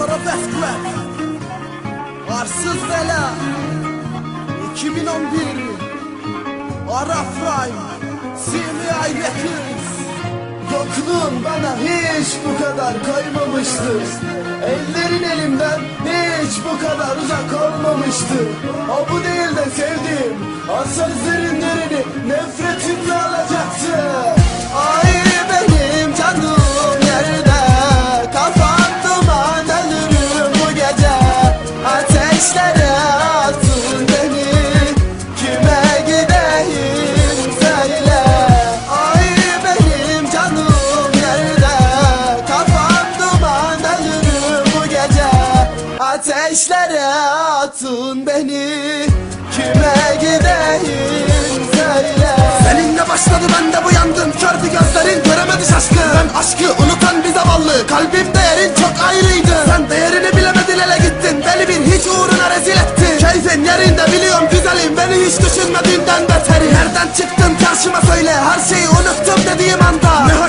Arabeskler Arsız Bela. 2011 Ara Prime. CMI Records Yokluğun bana hiç bu kadar kaymamıştı Ellerin elimden hiç bu kadar uzak olmamıştı O bu değil de sevdiğim O sözlerin yerini Ateşlere atın beni. Kime gideyim söyle. Seninle başladı ben de bu yandım. Kördü gözlerin göremedi şaşkın Ben aşkı unutan bir zavallı. Kalbimde yerin çok ayrıydı. Sen değerini bilemedin ele gittin. Beni bir hiç uğruna rezil ettin. Keyfin yerinde biliyorum güzelim. Beni hiç düşünmediğinden beteri Nereden çıktın? Karşıma söyle. Her şeyi unuttum dediğim anda. Ne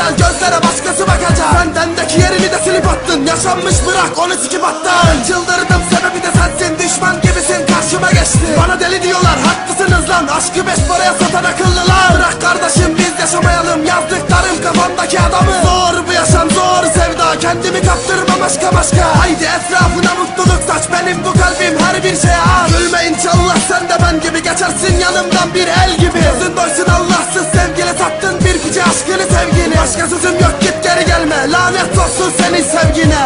güzel gözlere başkası bakacak. Bendendeki yerini de silip attın. Yaşanmış bırak onu sikip attın. Çıldırdım sebebi de sensin. Düşman gibisin karşıma geçti. Bana deli diyorlar haklısınız lan. Aşkı beş paraya satan akıllılar. Bırak kardeşim biz yaşamayalım. Yazdıklarım kafamdaki adamı. Zor bu yaşam zor sevda. Kendimi kaptırmam aşka başka. Haydi etrafına mutluluk saç Benim bu kalbim her bir şeye aç Gülme inşallah sen de ben gibi Geçersin. Yanımdan bir el gibi. Gözün doysun Olsun senin sevgine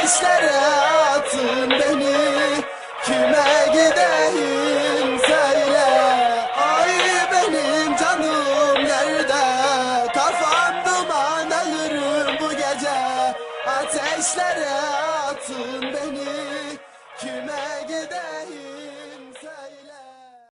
Ateşlere atın beni. Kime gideyim söyle. Ay benim canım nerede Kafam duman ölürüm bu gece. Ateşlere atın beni. Kime gideyim